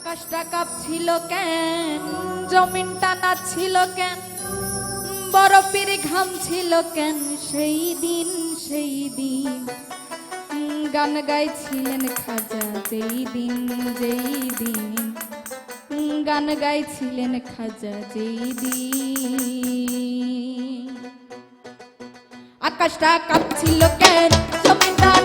আকাশটা কাঁপছিল কেন? জমিনটা নাচছিল কেন? বরফের ঘাম ছিল কেন? সেই দিন সেই দিন। গান গাইছিলেন খাজা, যেই দিন যেই দিন। গান গাইছিলেন খাজা, যেই দিন। আকাশটা কাঁপছিল কেন? জমিনটা